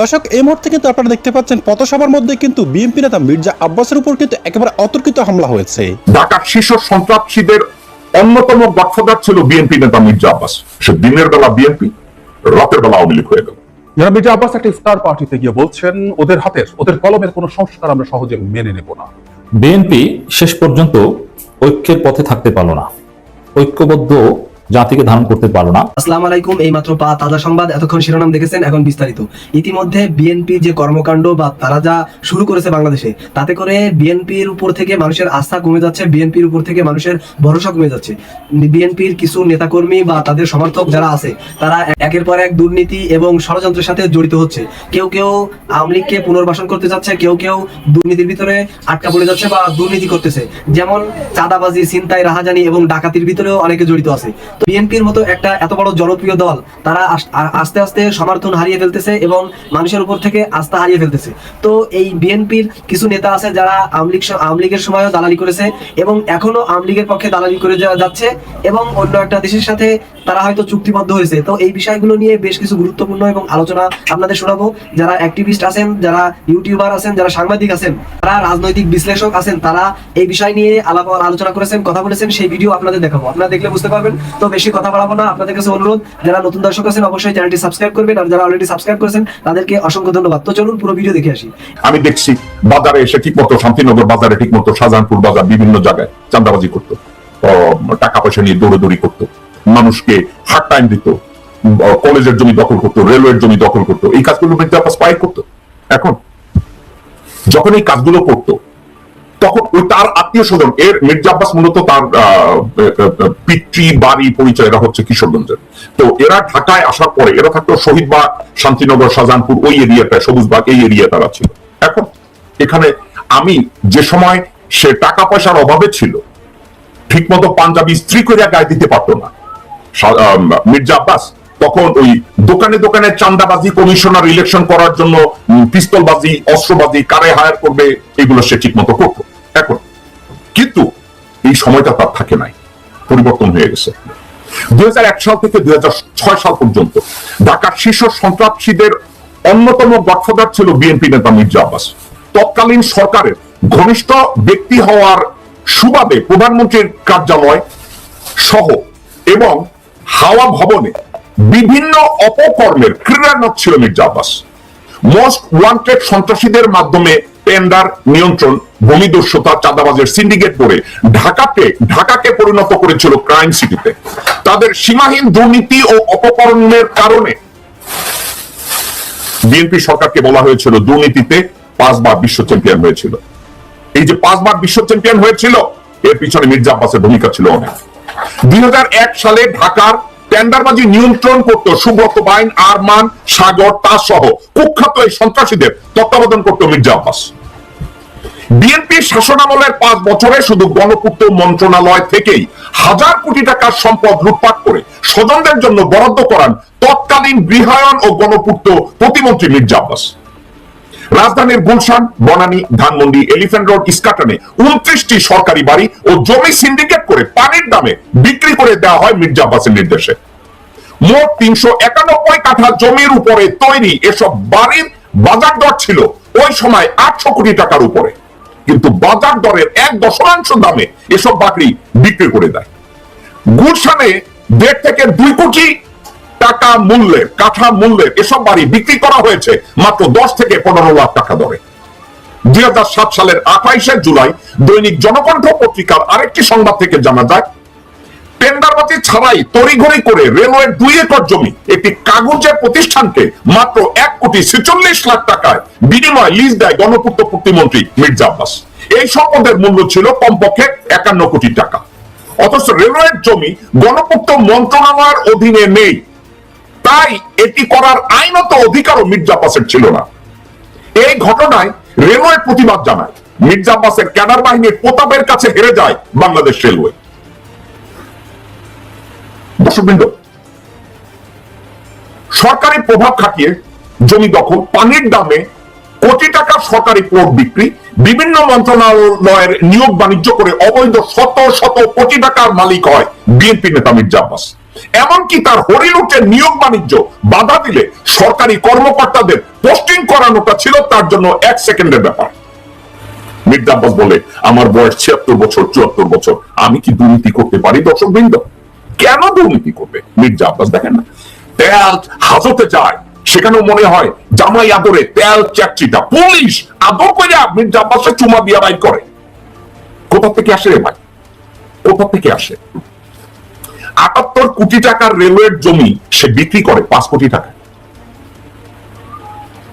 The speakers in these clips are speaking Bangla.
দর্শক এই মুহূর্তে কিন্তু আপনারা দেখতে পাচ্ছেন পথসভার মধ্যে কিন্তু বিএনপি নেতা মির্জা আব্বাসের উপর কিন্তু একেবারে অতর্কিত হামলা হয়েছে। ঢাকার শীর্ষ সন্ত্রাসীদের অন্যতম গডফাদার ছিল বিএনপি নেতা মির্জা আব্বাস। সে দিনের বেলা বিএনপি রাতের বেলা আওয়ামী লীগ হয়ে গেল। যারা মির্জা আব্বাস একটা ইফতার পার্টিতে গিয়ে বলছেন ওদের হাতের ওদের কলমের কোনো সংস্কার আমরা সহজে মেনে নেব না। বিএনপি শেষ পর্যন্ত ঐক্যের পথে থাকতে পারল না। ঐক্যবদ্ধ জাতিকে ধারণ করতে পারল না। আসসালামু আলাইকুম এই মাত্র পা তাজা সংবাদ, এতক্ষণ শিরোনাম দেখেছেন এখন বিস্তারিত। ইতিমধ্যে বিএনপি যে কর্মকাণ্ড বা তারা যা শুরু করেছে বাংলাদেশে, তাতে করে বিএনপির উপর থেকে মানুষের আস্থা কমে যাচ্ছে, বিএনপির উপর থেকে মানুষের ভরসা কমে যাচ্ছে। বিএনপির কিছু নেতাকর্মী বা তাদের সমর্থক যারা আছে, তারা একের পর এক দুর্নীতি এবং ষড়যন্ত্রের সাথে জড়িত হচ্ছে। কেউ কেউ আওয়ামী লীগকে পুনর্বাসন করতে যাচ্ছে কেউ কেউ দুর্নীতির ভিতরে আটকা পড়ে যাচ্ছে বা দুর্নীতি করতেছে। যেমন চাঁদাবাজি, ছিনতাই, রাহাজানি এবং ডাকাতির ভিতরেও অনেকে জড়িত আছে। বিএনপির মতো একটা এত বড় জনপ্রিয় দল, তারা আস্তে আস্তে সমর্থন হারিয়ে ফেলতেছে এবং মানুষের উপর থেকে আস্থা হারিয়ে ফেলতেছে। তো এই বিএনপির কিছু নেতা আছে যারা আওয়ামী লীগ আওয়ামী লীগের সময়ও দালালি করেছে এবং এখনও আওয়ামী লীগের পক্ষে দালালি করে যাচ্ছে এবং অন্য একটা দেশের সাথে তারা হয়তো চুক্তিবদ্ধ হয়েছে। তো এই বিষয়গুলো নিয়ে বেশ কিছু গুরুত্বপূর্ণ এবং আলোচনা আপনাদের শোনাবো। যারা অ্যাক্টিভিস্ট আছেন, যারা ইউটিউবার আছেন, যারা সাংবাদিক আছেন যারা রাজনৈতিক বিশ্লেষক আছেন, তারা এই বিষয় নিয়ে আলাপ আলোচনা করেছেন, কথা বলেছেন, সেই ভিডিও আপনাদের দেখাবো। আপনারা দেখলে বুঝতে পারবেন। তো বেশি কথা বাড়াবো না। আপনাদের কাছে অনুরোধ, যারা নতুন দর্শক আছেন, অবশ্যই চ্যানেলটি সাবস্ক্রাইব করবেন আর যারা অলরেডি সাবস্ক্রাইব করেছেন, তাদেরকে অসংখ্য ধন্যবাদ। তো চলুন পুরো ভিডিও দেখে আসি। আমি দেখছি বাজারে এসে ঠিক মতো শান্তিনগর বাজারে ঠিক মতো শাহজাহানপুর বাজার বিভিন্ন জায়গায় চাঁদাবাজি করতো। টাকা পয়সা নিয়ে দৌড়াদৌড়ি করতো। মানুষকে হার্ড টাইম দিত কলেজের জমি দখল করতো রেলওয়ের জমি দখল করতো, এই কাজগুলো মির্জা করতো। এখন, যখন এই কাজগুলো করতো, তখন ওই তার আত্মীয় স্বজন এর মির্জা আব্বাস মূলত তার পিতৃ, বাড়ি পরিচয়, এরা হচ্ছে কিশোরগঞ্জের। তো এরা ঢাকায় আসার পরে, এরা থাকতো শহীদবাগ শান্তিনগর, শাহজাহানপুর, ওই এরিয়াটা সবুজবাগ এই এরিয়া তারা ছিল। এখন, এখানে আমি যে সময় সে টাকা পয়সার অভাবে ছিল ঠিক মতো পাঞ্জাবি স্ত্রী করে গায়ে দিতে পারতো না মির্জা আব্বাস তখন ওই দোকানে দোকানে চান্দাবাজি কমিশনার ইলেকশন করার জন্য পিস্তলবাজি, অস্ত্রবাজি, কারে হায়ার করবে, এগুলো সে ঠিক মতো করতো। এখন, কিন্তু এই সময়টা তার থাকে নাই, পরিবর্তন হয়ে গেছে। দুই সাল থেকে দুই সাল পর্যন্ত ঢাকার শীর্ষ সন্ত্রাসীদের অন্যতম গডফাদার ছিল বিএনপি নেতা মির্জা আব্বাস। তৎকালীন সরকারের ঘনিষ্ঠ ব্যক্তি হওয়ার সুবাদে প্রধানমন্ত্রীর কার্যালয় সহ এবং হাওয়া ভবনে বিভিন্ন অপকর্মের ক্রীড়ানক ছিল মির্জা আব্বাস। মোস্ট ওয়ান্টেড সন্ত্রাসীদের মাধ্যমে টেন্ডার নিয়ন্ত্রণ, ভূমিদস্যুতা, চাঁদাবাজের সিন্ডিকেট করে ঢাকাকে ঢাকাকে পরিণত করেছিল ক্রাইম সিটিতে তাদের সীমাহীন দুর্নীতি ও অপকরণের কারণে বিএনপি সরকারকে বলা হয়েছিল দুর্নীতিতে পাঁচবার বিশ্ব চ্যাম্পিয়ন হয়েছিল। এই যে পাঁচবার বিশ্ব চ্যাম্পিয়ন হয়েছিল, এর পিছনে মির্জা আব্বাসের ভূমিকা ছিল অনেক। সালে ঢাকার টেন্ডারবাজি নিয়ন্ত্রণ করত সুব্রত বাইন, আরমান, সাগর তা সহ কুখ্যাত এই সন্ত্রাসীদের তত্ত্বাবধান করত মির্জা আব্বাস। বিএনপির শাসনামলের পাঁচ বছরে শুধু গণপূর্ত মন্ত্রণালয় থেকেই হাজার কোটি টাকার সম্পদ লুটপাট করে স্বজনদের জন্য বরাদ্দ করান তৎকালীন গৃহায়ন ও গণপূর্ত প্রতিমন্ত্রী মির্জা আব্বাস। রাজধানীর গুলশান, বনানী, ধানমন্ডি, এলিফ্যান্ট রোড, ইস্কাটনে উনত্রিশটি সরকারি বাড়ি ও জমি সিন্ডিকেট করে পানির দামে বিক্রি করে দেওয়া হয় মির্জা আব্বাসের নির্দেশে। মোট তিনশো একানব্বই কাঠা জমির উপরে তৈরি এসব বাড়ির বাজার দর ছিল ওই সময় আটশো কোটি টাকার উপরে। কিন্তু বাজার দরের এক দশমাংশ দামে এসব বাকরি বিক্রি করে দেয়। গুলশানে দেড় থেকে দুই কোটি টাকা মূল্যের কাঠা মূল্যের এসব বাড়ি বিক্রি করা হয়েছে মাত্র দশ থেকে পনেরো লাখ টাকা দরে দুই সালের আঠাইশে জুলাই দৈনিক জনকণ্ঠ পত্রিকার আরেকটি সংবাদ থেকে জানা যায়, টেন্ডারবাজি ছাড়াই তড়িঘড়ি করে রেলওয়ের দুই একর জমি একটি কাগজের প্রতিষ্ঠানকে মাত্র এক কোটি ছেচল্লিশ লাখ টাকায় বিনিময় লিজ দেয় গণপূর্ত প্রতিমন্ত্রী মির্জা আব্বাস। এই সম্পদের মূল্য ছিল কমপক্ষে একান্ন কোটি টাকা। অথচ রেলওয়ের জমি গণপূর্ত মন্ত্রণালয়ের অধীনে নেই। তাই এটি করার আইনত অধিকারও মির্জা আব্বাসের ছিল না। এই ঘটনায় রেলওয়ে প্রতিবাদ জানায়। মির্জা আব্বাসের ক্যাডার বাহিনীর প্রতাপের কাছে হেরে যায় বাংলাদেশ রেলওয়ে। দর্শকবৃন্দ, সরকারি প্রভাব খাটিয়ে জমি দখল, পানির দামে কোটি টাকার সরকারি পোর্ট বিক্রি, বিভিন্ন মন্ত্রণালয়ের নিয়োগ বাণিজ্য করে অবৈধ শত শত কোটি টাকার মালিক হয় বিএনপি নেতা মির্জা আব্বাস। এমনকি তার হরিলুটের নিয়োগ বাণিজ্য বাধা দিলে সরকারি কর্মকর্তাদের পোস্টিং করানোটা ছিল তার জন্য এক সেকেন্ডের ব্যাপার। মির্জা আব্বাস বলে, আমার বয়স ছিয়াত্তর বছর, চুয়াত্তর বছর, আমি কি দুর্নীতি করতে পারি দর্শক বৃন্দ কেন দুর্নীতি করবে? মির্জা আব্বাস দেখেন না। তেল হাজতে যায় সেখানেও মনে হয় জামাই আদরে তেল চাকরিটা। পুলিশ আদর করে মির্জা আব্বাসের চুমা দিয়া বাই করে। কোথা থেকে আসে রে ভাই? কোথা থেকে আসে? আটাত্তর কোটি টাকার রেলওয়ের জমি সে বিক্রি করে, পাঁচ কোটি টাকা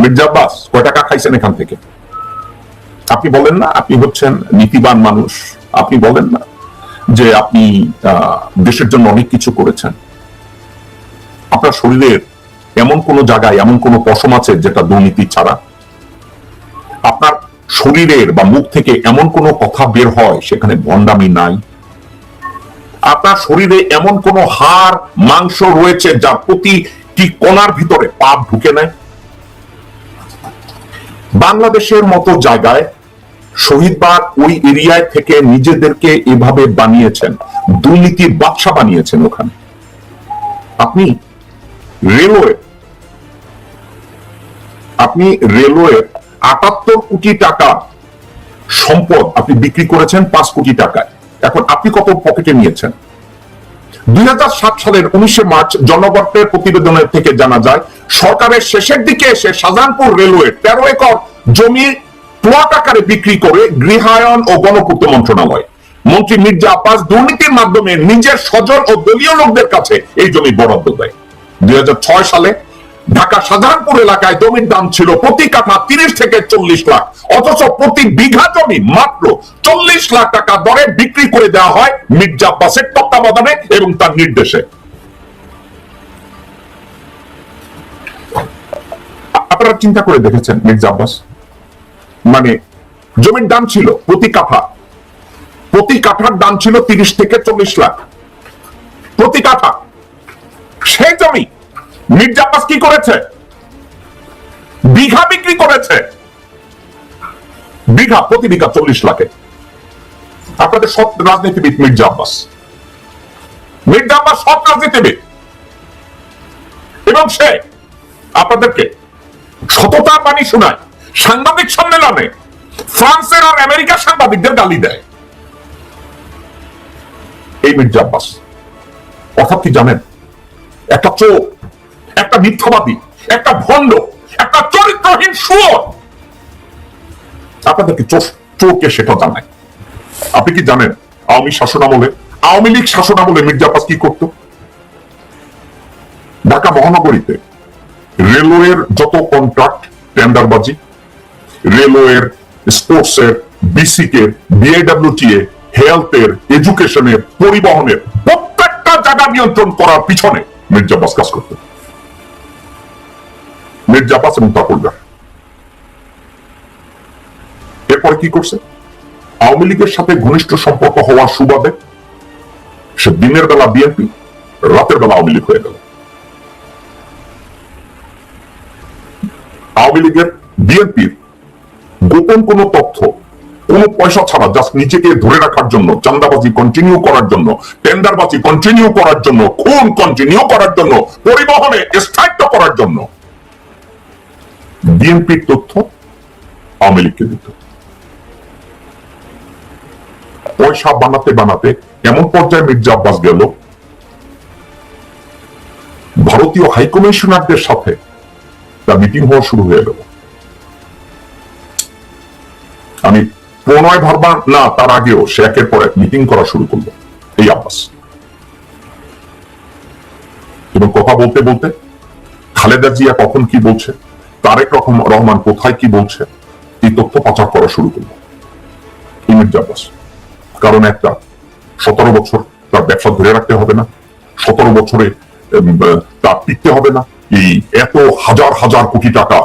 মির্জা আব্বাস, কয় টাকা খাইছেন এখান থেকে? আপনি বলেন না, আপনি হচ্ছেন নীতিবান মানুষ। আপনি বলেন না যে আপনি দেশের জন্য অনেক কিছু করেছেন। আপনার শরীরের এমন কোন জায়গায়, এমন কোন পশম আছে যেটা দুর্নীতি ছাড়া? আপনার শরীরের বা মুখ থেকে এমন কোন কথা বের হয়, সেখানে ভণ্ডামি নাই? আপনার শরীরে এমন কোন হাড়, মাংস রয়েছে যা প্রতিটি কোনার ভিতরে পাপ ঢুকে নেয়? বাংলাদেশের মতো জায়গায় শহীদবাগ ওই এরিয়ায় থেকে নিজেদেরকে এভাবে বানিয়েছেন দুর্নীতির বাদশা বানিয়েছেন ওখানে। আপনি রেলওয়ে আপনি রেলওয়ে আটাত্তর কোটি টাকা সম্পদ আপনি বিক্রি করেছেন পাঁচ কোটি টাকায়। এখন আপনি কত পকেটে নিয়েছেন? দুই সালের উনিশে মার্চ জনগণের প্রতিবেদনের থেকে জানা যায়, সরকারের শেষের দিকে এসে শাহজাহানপুর রেলওয়ে তেরো একর জমি প্লট আকারে বিক্রি করে গৃহায়ন ও গণপূর্ত মন্ত্রণালয়। মন্ত্রী মির্জা আব্বাস দুর্নীতির মাধ্যমে নিজের স্বজন ও দলীয় লোকদের কাছে এই জমি বরাদ্দ দেয়। দুই হাজার ছয় সালে ঢাকা সাধারণপুর এলাকায় জমির দাম ছিল প্রতি কাঠা তিরিশ থেকে চল্লিশ লাখ। অথচ প্রতি বিঘা জমি মাত্র চল্লিশ লাখ টাকা দরে বিক্রি করে দেওয়া হয় মির্জা আব্বাসের তত্ত্বাবধানে এবং তার নির্দেশে। আপনারা চিন্তা করে দেখেছেন মির্জা আব্বাস? মানে জমির দাম ছিল প্রতি কাঠা, প্রতি কাঠার দাম ছিল তিরিশ থেকে চল্লিশ লাখ। প্রতি কাঠা সেই জমি মির্জা কি করেছে? বিঘা বিক্রি করেছে। বিঘা প্রতি বিঘা চল্লিশ লাখে। আপনাদের সব রাজনীতিবিদ মির্জা আব্বাস। মির্জা আব্বাস সব রাজনীতিবিদ। এবং সে আপনাদেরকে সততার বাণী শোনায়, সাংবাদিক সম্মেলনে ফ্রান্সের আর আমেরিকার সাংবাদিকদের গালি দেয়। এই মির্জা আব্বাস অর্থাৎ কি জানেন? একটা চোর একটা মিথ্যাবাদী, একটা ভণ্ড, একটা চরিত্রহীন সুর আপনাদেরকে চোর- চোরকে সেটা জানায়? আপনি কি জানেন আওয়ামী শাসন আমলে, আওয়ামী লীগ শাসন আমলে মির্জা কি করত? ঢাকা মহানগরীতে রেলওয়ের যত কন্ট্রাক্ট টেন্ডারবাজি রেলওয়ের স্পোর্টসের বিসিকের বিএডব্লিউটিএ হেলথের এডুকেশনের পরিবহনের প্রত্যেকটা জায়গা নিয়ন্ত্রণ করার পিছনে মির্জা আব্বাস কাজ করতেন। মির্জা আব্বাস এবং তার পরিবার এরপরে কি করছে? আওয়ামী লীগের সাথে ঘনিষ্ঠ সম্পর্ক হওয়ার সুবাদে সে দিনের বেলা বিএনপি, রাতের বেলা আওয়ামী লীগ হয়ে গেল। আওয়ামী লীগের বিএনপির গোপন কোন তথ্য, কোন পয়সা ছাড়া জাস্ট নিজেকে ধরে রাখার জন্য চান্দাবাজি কন্টিনিউ করার জন্য টেন্ডারবাজি কন্টিনিউ করার জন্য, খুন কন্টিনিউ করার জন্য, পরিবহনে স্থায়িত্ব করার জন্য বিএনপির তথ্য, আওয়ামী লীগকে দিত পয়সা বানাতে বানাতে এমন পর্যায়ে মির্জা আব্বাস গেল। ভারতীয় হাইকমিশনারদের সাথে তার মিটিং হওয়া শুরু হয়ে গেল। আমি প্রণয় ভাববা না, তার আগেও সে একের পর এক মিটিং করা শুরু করল, এই আব্বাস। এবং কথা বলতে বলতে খালেদা জিয়া কখন কি বলছে তারেক রহমান কোথায় কি বলছে, এই তথ্য পাচার করা শুরু করল। ইমির আব্বাস কারণ একটা, সতেরো বছর তার ব্যবসা ধরে রাখতে হবে না, সতেরো বছরে তার টিকতে হবে না, এই এত হাজার হাজার কোটি টাকা,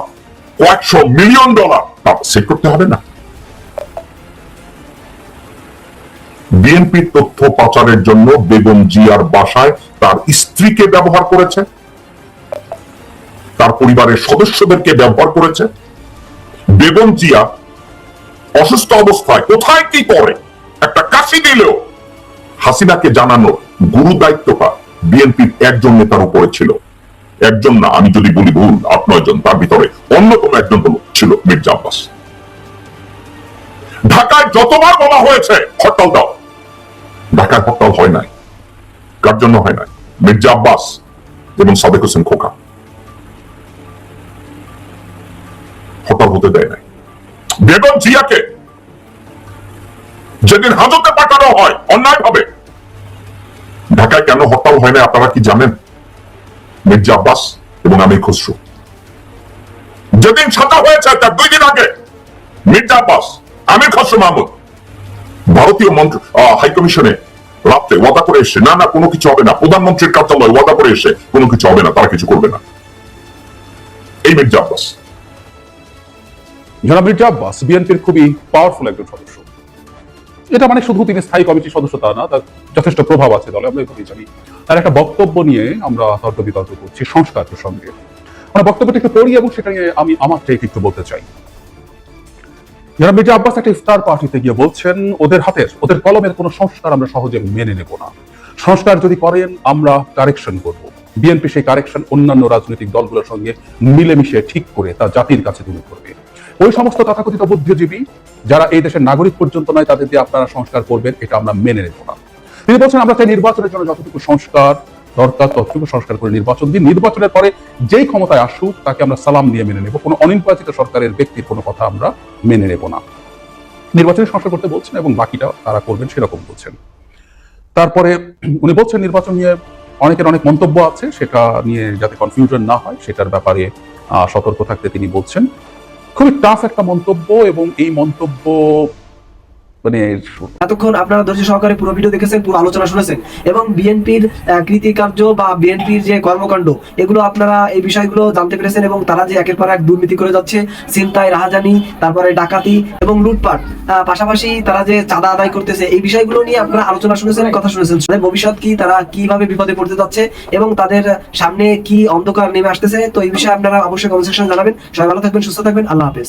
কয়েকশো মিলিয়ন ডলার তার সেট করতে হবে না। বিএনপির তথ্য পাচারের জন্য বেগম জিয়ার বাসায় তার স্ত্রীকে ব্যবহার করেছে তার পরিবারের সদস্যদেরকে ব্যবহার করেছে। বেগম জিয়া অসুস্থ অবস্থায় কোথায় কি করে? একটা কাশি দিলেও হাসিনাকে জানানোর গুরু দায়িত্বটা বিএনপির একজন নেতার উপরে ছিল। একজন না, আমি যদি বলি ভুল, আট, নয় জন, তার ভিতরে অন্যতম একজন হলো ছিল মির্জা আব্বাস। ঢাকায় যতবার বলা হয়েছে, হরতাল দাও। ঢাকায় হরতাল হয় নাই। কার জন্য হয় নাই? মির্জা আব্বাস এবং সাদেক হোসেন খোকা। হরতাল হতে দেয় নাই। বেগম জিয়াকে যেদিন হাজতে পাঠানো হয় অন্যায় ভাবে ঢাকায় কেন হরতাল হয় না আপনারা কি জানেন? মির্জা আব্বাস এবং আমির খসরু। যেদিন ছাতা হয়েছে তার দুই দিন আগে, মির্জা আব্বাস আমির খসরু মাহমুদ, ভারতীয় মন্ত্র হাই কমিশনে রাত্রে ওয়াদা করে এসে, না না, কোনো কিছু হবে না, প্রধানমন্ত্রীর কার্যালয় ওয়াদা করে এসে কোনো কিছু হবে না, তারা কিছু করবে না। এই মির্জা আব্বাস। জনাব মির্জা আব্বাস, বিএনপির খুবই পাওয়ারফুল একজন সদস্য। এটা মানে শুধু তিনি স্থায়ী কমিটির সদস্য তা না, তার যথেষ্ট প্রভাব আছে দলে, আমরা এভাবেই জানি। তার একটা বক্তব্য নিয়ে আমরা তর্ক বিতর্ক করছি, সংস্কার প্রসঙ্গে। মানে বক্তব্যটা একটু পড়ি এবং সেটা নিয়ে আমি আমার থেকে একটু বলতে চাই। যারা মির্জা আব্বাস একটা ইফতার পার্টিতে গিয়ে বলছেন, ওদের হাতের, ওদের কলমের কোনো সংস্কার আমরা সহজে মেনে নেব না। সংস্কার যদি করেন, আমরা কারেকশন করব। বিএনপি সেই কারেকশন অন্যান্য রাজনৈতিক দলগুলোর সঙ্গে মিলেমিশে ঠিক করে তা জাতির কাছে তুলে করবে ওই সমস্ত তথাকথিত বুদ্ধিজীবী যারা এই দেশের নাগরিক পর্যন্ত নয়, তাদের দিয়ে আপনারা সংস্কার করবেন, এটা আমরা মেনে নেব না। তিনি বলছেন, আমরা চাই নির্বাচনের জন্য যতটুকু সংস্কার দরকার, ততটুকু সংস্কার করে নির্বাচন দিন। নির্বাচনের পরে যেই ক্ষমতায় আসুক, তাকে আমরা সালাম দিয়ে মেনে নেব। কোনো অনির্বাচিত সরকারের ব্যক্তির কোনো কথা আমরা মেনে নেব না। নির্বাচনী সংস্কার করতে বলছেন এবং বাকিটা তারা করবেন সেরকম বলছেন। তারপরে উনি বলছেন, নির্বাচন নিয়ে অনেকের অনেক মন্তব্য আছে, সেটা নিয়ে যাতে কনফিউশন না হয়, সেটার ব্যাপারে সতর্ক থাকতে তিনি বলছেন। খুবই টাফ একটা মন্তব্য এবং এই মন্তব্য মানে এতক্ষণ আপনারা সহকারে পুরো ভিডিও দেখেছেন, পুরো আলোচনা শুনেছেন এবং বিএনপির কৃতিকার্য বা বিএনপির যে কর্মকাণ্ড, এগুলো আপনারা এই বিষয়গুলো জানতে পেরেছেন এবং তারা যে একের পর এক দুর্নীতি করে যাচ্ছে চিন্তায় রাহাজানি, তারপরে ডাকাতি এবং লুটপাট পাশাপাশি তারা যে চাঁদা আদায় করতেছে, এই বিষয়গুলো নিয়ে আপনারা আলোচনা শুনেছেন, কথা শুনেছেন। তাদের ভবিষ্যৎ কি, তারা কীভাবে বিপদে পড়তে যাচ্ছে এবং তাদের সামনে কি অন্ধকার নেমে আসতেছে, তো এই বিষয়ে আপনারা অবশ্যই কমেন্ট সেকশনে জানাবেন। সবাই ভালো থাকবেন, সুস্থ থাকবেন, আল্লাহ হাফেজ।